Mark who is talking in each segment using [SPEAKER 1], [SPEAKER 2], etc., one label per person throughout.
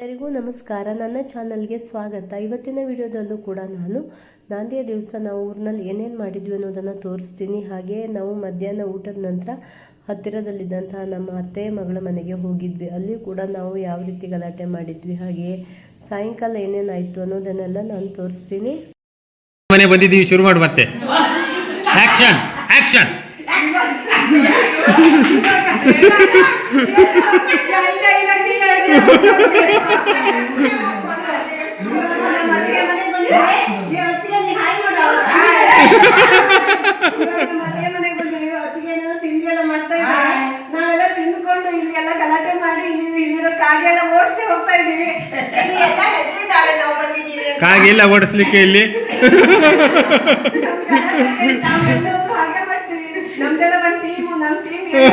[SPEAKER 1] ಎಲ್ಲರಿಗೂ ನಮಸ್ಕಾರ. ನನ್ನ ಚಾನಲ್ಗೆ ಸ್ವಾಗತ. ಇವತ್ತಿನ ವಿಡಿಯೋದಲ್ಲೂ ಕೂಡ ನಾನು ನಾಂದಿಯ ದಿವಸ ನಾವು ಊರಿನಲ್ಲಿ ಏನೇನು ಮಾಡಿದ್ವಿ ಅನ್ನೋದನ್ನು ತೋರಿಸ್ತೀನಿ. ಹಾಗೆ ನಾವು ಮಧ್ಯಾಹ್ನ ಊಟದ ನಂತರ ಹತ್ತಿರದಲ್ಲಿದ್ದಂತಹ ನಮ್ಮ ಅತ್ತೆ, ಮಗಳ ಮನೆಗೆ ಹೋಗಿದ್ವಿ. ಅಲ್ಲಿ ಕೂಡ ನಾವು ಯಾವ ರೀತಿ ಗಲಾಟೆ ಮಾಡಿದ್ವಿ, ಹಾಗೆ ಸಾಯಂಕಾಲ ಏನೇನಾಯಿತು ಅನ್ನೋದನ್ನೆಲ್ಲ ನಾನು ತೋರಿಸ್ತೀನಿ.
[SPEAKER 2] ಮನೆ ಬಂದಿದ್ದೀವಿ, ಶುರು ಮಾಡು ಮತ್ತೆ. ಆಕ್ಷನ್ ಆಕ್ಷನ್
[SPEAKER 3] ನಾವೆಲ್ಲ ಓಡಿಸ್ಲಿಕ್ಕೆ ಇಲ್ಲಿ. ಕಾಗೆಲ್ಲ ಇದೀವಿ ಇಲ್ಲಿ ಎಲ್ಲ ಹೆದರಿದ್ದಾರೆ ನಾವು ಬಂದಿದ್ದೀವಿ ಅಂತ.
[SPEAKER 2] ಕಾಗೆಲ್ಲ ಓಡಿಸ್ಲಿಕ್ಕೆ ಇಲ್ಲಿ
[SPEAKER 3] ನಾವೆಲ್ಲರೂ ಹಾಗೆ ಮಾಡ್ತೀವಿ ನಮ್ದೆಲ್ಲ ಒಂದು ಟೀಮು ನಮ್ ಟೀಮ್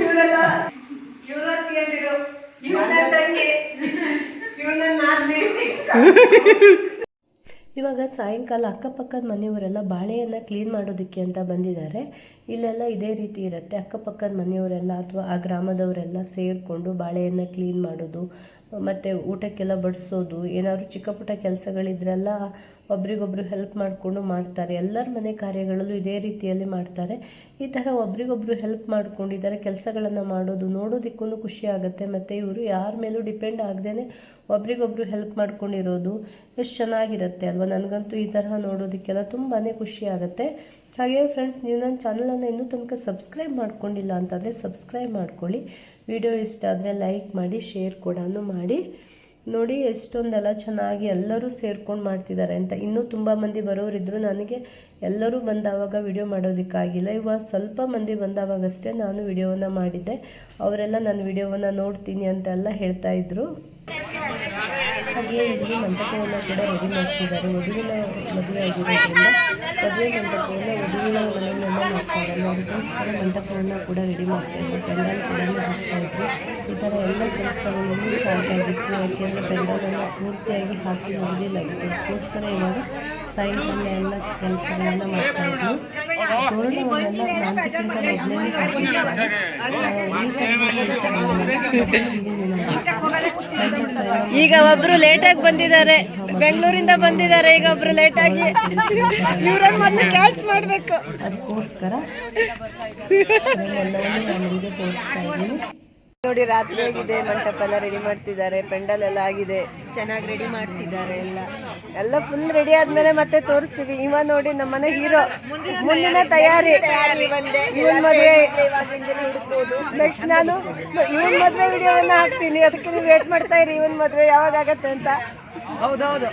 [SPEAKER 3] ಇವರೆಲ್ಲ ಇವರ ತಂಗಿ ಇವನ ನಾದ್ನಿ.
[SPEAKER 1] ಇವಾಗ ಸಾಯಂಕಾಲ ಅಕ್ಕಪಕ್ಕದ ಮನೆಯವರೆಲ್ಲ ಬಾಳೆಯನ್ನು ಕ್ಲೀನ್ ಮಾಡೋದಕ್ಕೆ ಅಂತ ಬಂದಿದ್ದಾರೆ. ಇಲ್ಲೆಲ್ಲ ಇದೇ ರೀತಿ ಇರುತ್ತೆ. ಅಕ್ಕಪಕ್ಕದ ಮನೆಯವರೆಲ್ಲ ಅಥವಾ ಆ ಗ್ರಾಮದವರೆಲ್ಲ ಸೇರಿಕೊಂಡು ಬಾಳೆಯನ್ನು ಕ್ಲೀನ್ ಮಾಡೋದು, ಮತ್ತು ಊಟಕ್ಕೆಲ್ಲ ಬಡಿಸೋದು, ಏನಾದರೂ ಚಿಕ್ಕ ಪುಟ್ಟ ಕೆಲಸಗಳಿದ್ರೆಲ್ಲ ಒಬ್ರಿಗೊಬ್ರು ಹೆಲ್ಪ್ ಮಾಡಿಕೊಂಡು ಮಾಡ್ತಾರೆ. ಎಲ್ಲರ ಮನೆ ಕಾರ್ಯಗಳಲ್ಲೂ ಇದೇ ರೀತಿಯಲ್ಲಿ ಮಾಡ್ತಾರೆ. ಈ ಥರ ಒಬ್ರಿಗೊಬ್ರು ಹೆಲ್ಪ್ ಮಾಡಿಕೊಂಡಿದ್ದಾರೆ, ಕೆಲಸಗಳನ್ನು ಮಾಡೋದು ನೋಡೋದಕ್ಕೂ ಖುಷಿ ಆಗುತ್ತೆ. ಮತ್ತು ಇವರು ಯಾರ ಮೇಲೂ ಡಿಪೆಂಡ್ ಆಗದೇ ಒಬ್ರಿಗೊಬ್ರು ಹೆಲ್ಪ್ ಮಾಡ್ಕೊಂಡಿರೋದು ಎಷ್ಟು ಚೆನ್ನಾಗಿರುತ್ತೆ ಅಲ್ವಾ? ನನಗಂತೂ ಈ ತರಹ ನೋಡೋದಕ್ಕೆಲ್ಲ ತುಂಬಾ ಖುಷಿ ಆಗುತ್ತೆ. ಹಾಗೆ ಫ್ರೆಂಡ್ಸ್ ನೀವು ನನ್ನ ಚಾನಲನ್ನು ಇನ್ನೂ ತನಕ ಸಬ್ಸ್ಕ್ರೈಬ್ ಮಾಡ್ಕೊಂಡಿಲ್ಲ ಅಂತಂದರೆ ಸಬ್ಸ್ಕ್ರೈಬ್ ಮಾಡ್ಕೊಳ್ಳಿ. ವಿಡಿಯೋ ಇಷ್ಟ ಆದರೆ ಲೈಕ್ ಮಾಡಿ ಶೇರ್ ಕೂಡ ಮಾಡಿ. ನೋಡಿ ಎಷ್ಟೊಂದೆಲ್ಲ ಚೆನ್ನಾಗಿ ಎಲ್ಲರೂ ಸೇರ್ಕೊಂಡು ಮಾಡ್ತಿದ್ದಾರೆ ಅಂತ. ಇನ್ನೂ ತುಂಬ ಮಂದಿ ಬರೋರಿದ್ದರು ನನಗೆ ಎಲ್ಲರೂ ಬಂದಾವಾಗ ವಿಡಿಯೋ ಮಾಡೋದಕ್ಕಾಗಿಲ್ಲ. ಇವಾಗ ಸ್ವಲ್ಪ ಮಂದಿ ಬಂದಾವಾಗಷ್ಟೇ ನಾನು ವಿಡಿಯೋವನ್ನು ಮಾಡಿದ್ದೆ. ಅವರೆಲ್ಲ ನನ್ನ ವಿಡಿಯೋವನ್ನು ನೋಡ್ತೀನಿ ಅಂತೆಲ್ಲ ಹೇಳ್ತಾ ಇದ್ರು ಹಾಗೆ ಇಲ್ಲಿ ಮಂಟಪವನ್ನು ಕೂಡ ರೆಡಿ ಮಾಡ್ತಿದ್ದಾರೆ. ವಧುವಿನ ಮದುವೆ ಆಗಿರೋದ್ರಿಂದ ಮದುವೆ ಮಂಟಪವನ್ನು ವಧುವಿನ ಮನೆಯನ್ನೆಲ್ಲ ಮಾಡ್ತಾರೆ ಅದಕ್ಕೋಸ್ಕರ ಮಂಟಪವನ್ನು ಕೂಡ ರೆಡಿ ಮಾಡ್ತಾ ಇದ್ರು ಪೆಂಡಲ್ ಕೂಡ ಹಾಕ್ತಾ ಇದ್ರು ಈ ಥರ ಎಲ್ಲ ಕೆಲಸಗಳನ್ನು ಸಾಕಾಗಿತ್ತು ಯಾಕೆಂದರೆ ಪೆಂಡಲನ್ನು ಪೂರ್ತಿಯಾಗಿ ಹಾಕಿ ಮುಗಿದಿಲ್ಲಾಗಿತ್ತು ಅದಕ್ಕೋಸ್ಕರ ಇವಾಗ ಸಾಯಂಕಾಲ ಎಲ್ಲ ಕೆಲಸಗಳನ್ನು ಮಾಡ್ತಾ ಇದ್ರು ತೋರಣವನ್ನೆಲ್ಲ ನಾಲ್ಕಕ್ಕಿಂತ ಮೊದಲೇ ಹಾಕಿರ್ತಾರೆ
[SPEAKER 4] ಈಗ ಒಬ್ರು ಲೇಟಾಗಿ ಬಂದಿದ್ದಾರೆ. ಬೆಂಗಳೂರಿಂದ ಬಂದಿದ್ದಾರೆ. ಈಗ ಒಬ್ರು ಲೇಟಾಗಿ ಇವ್ರನ್ನ ಮೊದಲು ಕ್ಯಾಚ್ ಮಾಡ್ಬೇಕು.
[SPEAKER 1] ಅದಕ್ಕೋಸ್ಕರ ತೋರಿಸ್ತಾ ಇದ್ದೀನಿ
[SPEAKER 4] ನೋಡಿ ರಾತ್ರಿ ಆಗಿದೆ ಮಂಟಪ ಎಲ್ಲ ರೆಡಿ ಮಾಡ್ತಿದ್ದಾರೆ ಪೆಂಡಲ್ ಎಲ್ಲ ಆಗಿದೆ. ಚೆನ್ನಾಗಿ ರೆಡಿ ಮಾಡ್ತಿದ್ದಾರೆ ಎಲ್ಲ. ಎಲ್ಲ ಫುಲ್ ರೆಡಿ ಆದ್ಮೇಲೆ ಮತ್ತೆ ತೋರಿಸ್ತೀವಿ. ಇವ ನೋಡಿ ನಮ್ಮನೆ ಹೀರೋ ಮುಂದಿನ ತಯಾರಿ. ಇವನ್ ಮದುವೆ ನೆಕ್ಸ್ಟ್ ನಾನು ಇವನ್ ಮದುವೆ ವಿಡಿಯೋವನ್ನ ಹಾಕ್ತೀನಿ. ಅದಕ್ಕೆ ನೀವು ವೇಟ್ ಮಾಡ್ತಾ ಇರಿ. ಇವನ್ ಮದುವೆ ಯಾವಾಗ ಆಗತ್ತೆ ಅಂತ. ಹೌದೌದು.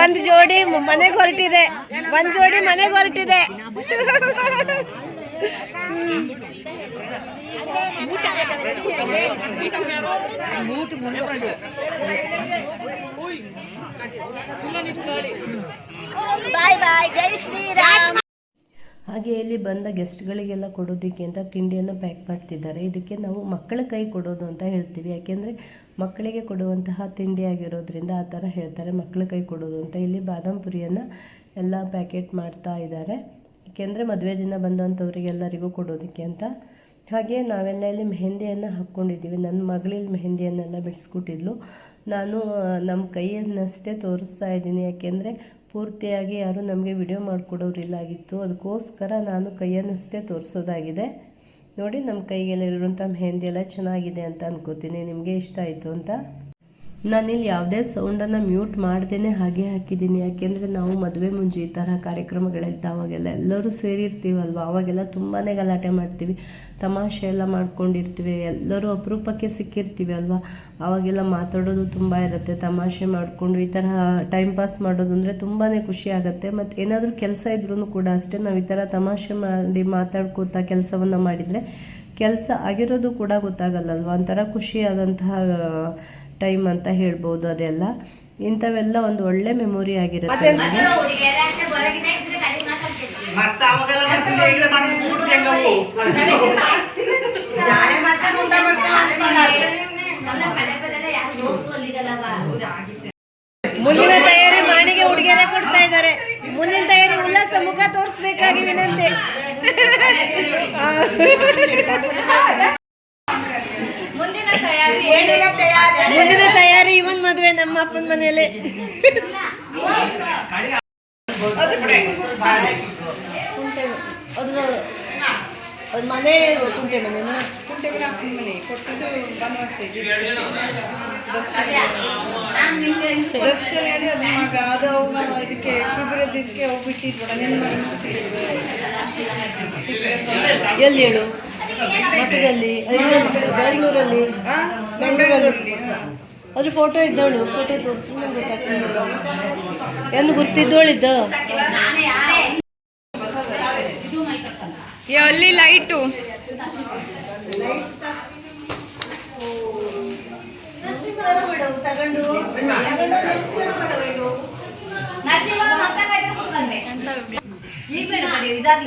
[SPEAKER 4] ಒಂದ್ ಜೋಡಿ ಮನೆಗೆ ಹೊರಟಿದೆ. ಒಂದ್ ಜೋಡಿ ಮನೆಗೆ ಹೊರಟಿದೆ. ಬಾಯ್ ಬಾಯ್ ಜೈ ಶ್ರೀರಾಮ್.
[SPEAKER 1] ಹಾಗೆ ಇಲ್ಲಿ ಬಂದ ಗೆಸ್ಟ್ಗಳಿಗೆಲ್ಲ ಕೊಡೋದಕ್ಕೆ ಅಂತ ತಿಂಡಿಯನ್ನು ಪ್ಯಾಕ್ ಮಾಡ್ತಿದ್ದಾರೆ. ಇದಕ್ಕೆ ನಾವು ಮಕ್ಕಳ ಕೈ ಕೊಡೋದು ಅಂತ ಹೇಳ್ತೀವಿ. ಯಾಕೆಂದರೆ ಮಕ್ಕಳಿಗೆ ಕೊಡುವಂತಹ ತಿಂಡಿ ಆಗಿರೋದ್ರಿಂದ ಆ ಥರ ಹೇಳ್ತಾರೆ. ಮಕ್ಕಳ ಕೈ ಕೊಡೋದು ಅಂತ. ಇಲ್ಲಿ ಬಾದಾಮ್ ಪುರಿಯನ್ನು ಎಲ್ಲ ಪ್ಯಾಕೆಟ್ ಮಾಡ್ತಾ ಇದ್ದಾರೆ. ಏಕೆಂದರೆ ಮದುವೆ ದಿನ ಬಂದಂಥವ್ರಿಗೆಲ್ಲರಿಗೂ ಕೊಡೋದಕ್ಕೆ ಅಂತ. ಹಾಗೆ ನಾವೆಲ್ಲ ಇಲ್ಲಿ ಮೆಹಂದಿಯನ್ನು ಹಾಕ್ಕೊಂಡಿದ್ದೀವಿ. ನನ್ನ ಮಗಳಲ್ಲಿ ಮೆಹಂದಿಯನ್ನೆಲ್ಲ ಬಿಡಿಸ್ಕೊಟ್ಟಿದ್ಲು. ನಾನು ನಮ್ಮ ಕೈಯನ್ನಷ್ಟೇ ತೋರಿಸ್ತಾ ಇದ್ದೀನಿ. ಯಾಕೆಂದರೆ ಪೂರ್ತಿಯಾಗಿ ಯಾರೂ ನಮಗೆ ವಿಡಿಯೋ ಮಾಡಿಕೊಡೋರಿಲ್ಲಾಗಿತ್ತು. ಅದಕ್ಕೋಸ್ಕರ ನಾನು ಕೈಯನ್ನಷ್ಟೇ ತೋರಿಸೋದಾಗಿದೆ. ನೋಡಿ ನಮ್ಮ ಕೈಗೆಲ್ಲ ಇರುವಂಥ ಮೆಹಂದಿ ಎಲ್ಲ ಚೆನ್ನಾಗಿದೆ ಅಂತ ಅನ್ಕೋತೀನಿ. ನಿಮಗೆ ಇಷ್ಟ ಆಯಿತು ಅಂತ? ನಾನಿಲ್ಲಿ ಯಾವುದೇ ಸೌಂಡನ್ನು ಮ್ಯೂಟ್ ಮಾಡ್ದೇ ಹಾಗೆ ಹಾಕಿದ್ದೀನಿ. ಯಾಕೆಂದರೆ ನಾವು ಮದುವೆ ಮುಂಜಿ ಈ ಥರ ಕಾರ್ಯಕ್ರಮಗಳಿರ್ತಾವೆ ಅವಾಗೆಲ್ಲ ಎಲ್ಲರೂ ಸೇರಿರ್ತೀವಲ್ವ ಅವಾಗೆಲ್ಲ ತುಂಬಾ ಗಲಾಟೆ ಮಾಡ್ತೀವಿ. ತಮಾಷೆ ಎಲ್ಲ ಮಾಡ್ಕೊಂಡಿರ್ತೀವಿ. ಎಲ್ಲರೂ ಅಪರೂಪಕ್ಕೆ ಸಿಕ್ಕಿರ್ತೀವಿ ಅಲ್ವಾ? ಅವಾಗೆಲ್ಲ ಮಾತಾಡೋದು ತುಂಬ ಇರುತ್ತೆ. ತಮಾಷೆ ಮಾಡಿಕೊಂಡು ಈ ಥರ ಟೈಮ್ ಪಾಸ್ ಮಾಡೋದು ಅಂದರೆ ತುಂಬಾ ಖುಷಿ ಆಗುತ್ತೆ. ಮತ್ತು ಏನಾದರೂ ಕೆಲಸ ಇದ್ರೂ ಕೂಡ ಅಷ್ಟೇ ನಾವು ಈ ಥರ ತಮಾಷೆ ಮಾಡಿ ಮಾತಾಡ್ಕೋತಾ ಕೆಲಸವನ್ನು ಮಾಡಿದರೆ ಕೆಲಸ ಆಗಿರೋದು ಕೂಡ ಗೊತ್ತಾಗಲ್ಲಲ್ವ? ಒಂಥರ ಖುಷಿಯಾದಂತಹ ಟೈಮ್ ಅಂತ ಹೇಳ್ಬೋದು ಅದೆಲ್ಲ. ಇಂಥವೆಲ್ಲ ಒಂದು ಒಳ್ಳೆ ಮೆಮೊರಿ ಆಗಿರುತ್ತೆ
[SPEAKER 4] ಮುಂದಿನ ತಯಾರಿ ಮಾನಿಗೆ ಹುಡುಗಿಯರೇ ಕೊಡ್ತಾ ಇದ್ದಾರೆ. ಮುಂದಿನ ತಯಾರಿ ಉಲ್ಲಾಸ ಮುಖ ತೋರಿಸ್ಬೇಕಾಗಿ ವಿನಂತಿ.
[SPEAKER 5] ಮುಂದಿನ ತಯಾರಿ ಹೇಳಿ.
[SPEAKER 4] ಮುಂದಿನ ತಯಾರಿ. ಇವನ್ ಮದುವೆ ನಮ್ಮ ಅಪ್ಪನ ಮನೆಯಲ್ಲಿ. ಅದ್ರ ಅದ್ ಮನೆ ಕುಂಟೆ ಮನೆ
[SPEAKER 6] ದರ್ಶನ ಮಗ ಅದು ಅವ ಇದಕ್ಕೆ ಶಿಬಿರದ ಇದಕ್ಕೆ ಹೋಗ್ಬಿಟ್ಟಿದ್ವಲ್ಲ ನೆನ್
[SPEAKER 4] ಎಲ್ಲಿ ಹೇಳು ಮಠದಲ್ಲಿ ಬೆಂಗಳೂರಲ್ಲಿ ಬೆಂಗಳೂರಲ್ಲಿ ಅದ್ರ ಫೋಟೋ ಇದ್ದವಳು. ಫೋಟೋ ತೋರಿಸಿ ಗೊತ್ತಾಗ್ತದೆ ಏನು ಗುರ್ತಿದ್ದವಳಿದ್ದ
[SPEAKER 5] ಅಲ್ಲಿ ಲೈಟು
[SPEAKER 4] ತಗೊಂಡು
[SPEAKER 3] ಇದಾಗಿ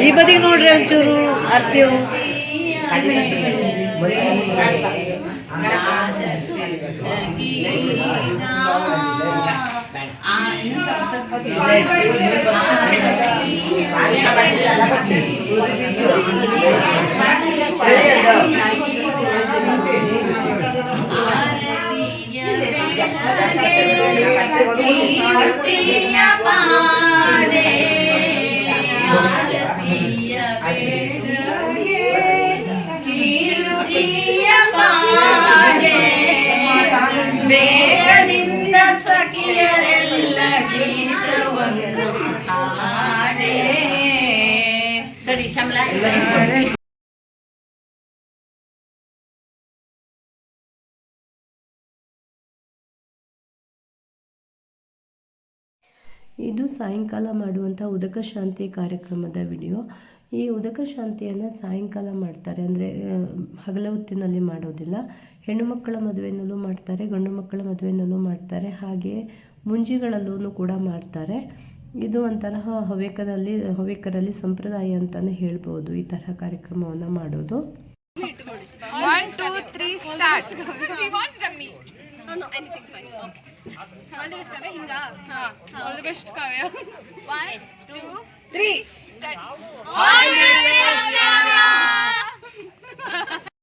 [SPEAKER 4] ಈ ಬದಿಗೆ ನೋಡ್ರಿ ಒಂಚೂರು ಅರ್ತಿವು
[SPEAKER 5] అంత
[SPEAKER 1] ಇದು ಸಾಯಂಕಾಲ ಮಾಡುವಂಥ ಉದಕ ಶಾಂತಿ ಕಾರ್ಯಕ್ರಮದ ವಿಡಿಯೋ. ಈ ಉದಕ ಶಾಂತಿಯನ್ನು ಸಾಯಂಕಾಲ ಮಾಡ್ತಾರೆ. ಅಂದರೆ ಹಗಲ ಹೊತ್ತಿನಲ್ಲಿ ಮಾಡೋದಿಲ್ಲ. ಹೆಣ್ಣು ಮಕ್ಕಳ ಮದುವೆಯಲ್ಲೂ ಮಾಡ್ತಾರೆ, ಗಂಡು ಮಕ್ಕಳ ಮದುವೆಯಲ್ಲೂ ಮಾಡ್ತಾರೆ. ಹಾಗೆ ಮುಂಜಿಗಳಲ್ಲೂ ಕೂಡ ಮಾಡ್ತಾರೆ. ಇದು ಒಂಥರ ಹವ್ಯಕದಲ್ಲಿ ಹವ್ಯಕರಲ್ಲಿ ಸಂಪ್ರದಾಯ ಅಂತಾನೆ ಹೇಳ್ಬೋದು ಈ ತರಹ ಕಾರ್ಯಕ್ರಮವನ್ನು ಮಾಡೋದು.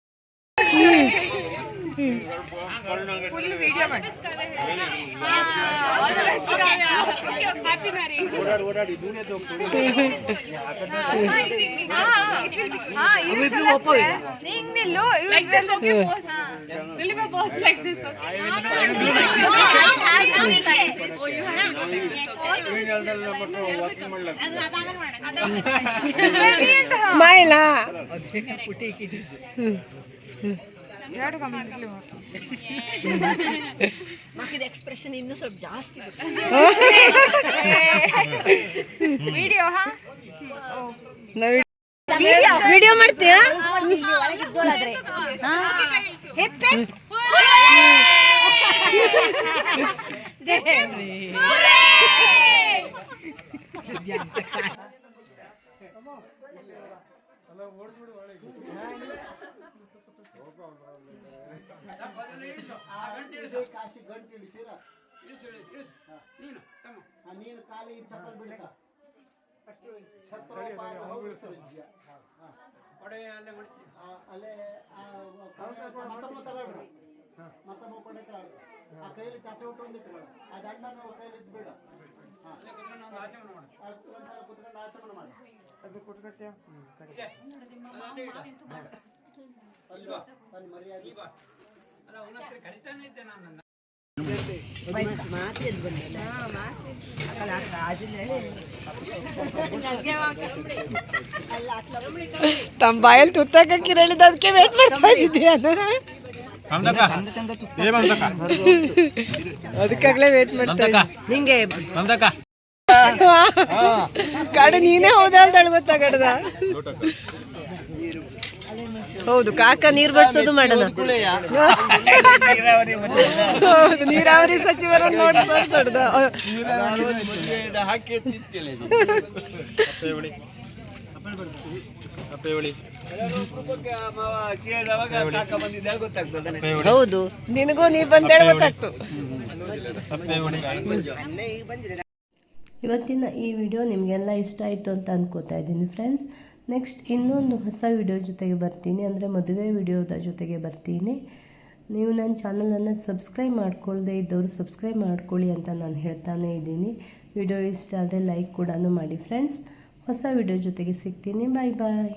[SPEAKER 5] फुल वीडियो बन हैप्पी मैरिज ओडाड ओडाड दूने तो हाँ ये भी ओपो है नहीं। नहीं लो like this okay post Delhi में बहुत लाइक दिस ओके स्माइल हाँ ಪುಟಿ video comment All the best, Kavya. Okay, okay. Happy marriage. ಹಿಂಗ್ ನಿಲ್ಲು ಲೈಕ್ ದಿಸ್ ಓಕೆ ಪೋಸ್ ನಿಲ್ಲಿ ಮೈ ಪೋಸ್ ಲೈಕ್ ದಿಸ್
[SPEAKER 4] ಸ್ಮೈಲಾ ಎಕ್ಸ್ಪ್ರೆಷನ್ ಇನ್ನೂ ಸ್ವಲ್ಪ ಜಾಸ್ತಿ
[SPEAKER 5] ವಿಡಿಯೋ ಹಾ
[SPEAKER 4] ವಿಡಿಯೋ ಮಾಡ್ತೀಯಾ
[SPEAKER 7] ಕಾಶಿ ಗಂಟು ಇಳಿಸಿರ ನೀನು ಖಾಲಿ ಚಪ್ಪಲ್ ಬಿಡಿಸ ಅಲ್ಲೇ ಮತ್ತೊಮ್ಮೆ ಆ ಕೈಲಿ ತಟ್ಟೆ ಊಟ ಒಂದು ಇಟ್ಕೊಳ್ಳು ಆ ದಂಡ ನಾವು ಕೈಲಿ ಕುತ್ಕೊಂಡು ಆಚಮನ ಮಾಡಿ ಅದು ಕುಟ್ಕಟ್ಟೆ
[SPEAKER 4] ತಮ್ಮ ಬಾಯಲ್ಲಿ ತುತ್ತಾಕ ಹೇಳಿದ ಅದಕ್ಕೆ ವೇಟ್ ಮಾಡ್ತಾ ಇದ್ದೀಯ ಅದಕ್ಕಾಗ್ಲೇ ವೇಟ್ ಮಾಡ್ತಾ ಹಿಂಗೆ ನಿಂಗೆ. ಕಾಡು ನೀನೇ ಹೋದ ಅಂತ ಗೊತ್ತಾಗಡ್ದ ಹೌದು ಕಾಕ ನೀರ್ ಬರ್ಸೋದು ಮಾಡೋಣ. ಹೌದು ನೀರಾವರಿ ಸಚಿವರನ್ನ ನೋಡಿ ಹೌದು ನಿನಗೂ ನೀ ಬಂದೇಳಿ ಗೊತ್ತಾಗ್ತು.
[SPEAKER 1] ಇವತ್ತಿನ ಈ ವಿಡಿಯೋ ನಿಮಗೆಲ್ಲ ಇಷ್ಟ ಆಯಿತು ಅಂತ ಅನ್ಕೋತಾ ಇದ್ದೀನಿ ಫ್ರೆಂಡ್ಸ್ ನೆಕ್ಸ್ಟ್ ಇನ್ನೊಂದು ಹೊಸ ವಿಡಿಯೋ ಜೊತೆಗೆ ಬರ್ತೀನಿ. ಅಂದರೆ ಮದುವೆ ವಿಡಿಯೋದ ಜೊತೆಗೆ ಬರ್ತೀನಿ. ನೀವು ನನ್ನ ಚಾನಲನ್ನು ಸಬ್ಸ್ಕ್ರೈಬ್ ಮಾಡ್ಕೊಳ್ಳದೆ ಇದ್ದವರು ಸಬ್ಸ್ಕ್ರೈಬ್ ಮಾಡ್ಕೊಳ್ಳಿ ಅಂತ ನಾನು ಹೇಳ್ತಾನೆ ಇದ್ದೀನಿ. ವಿಡಿಯೋ ಇಷ್ಟ ಆದರೆ ಲೈಕ್ ಕೂಡ ಮಾಡಿ ಫ್ರೆಂಡ್ಸ್ ಹೊಸ ವಿಡಿಯೋ ಜೊತೆಗೆ ಸಿಗ್ತೀನಿ. ಬಾಯ್ ಬಾಯ್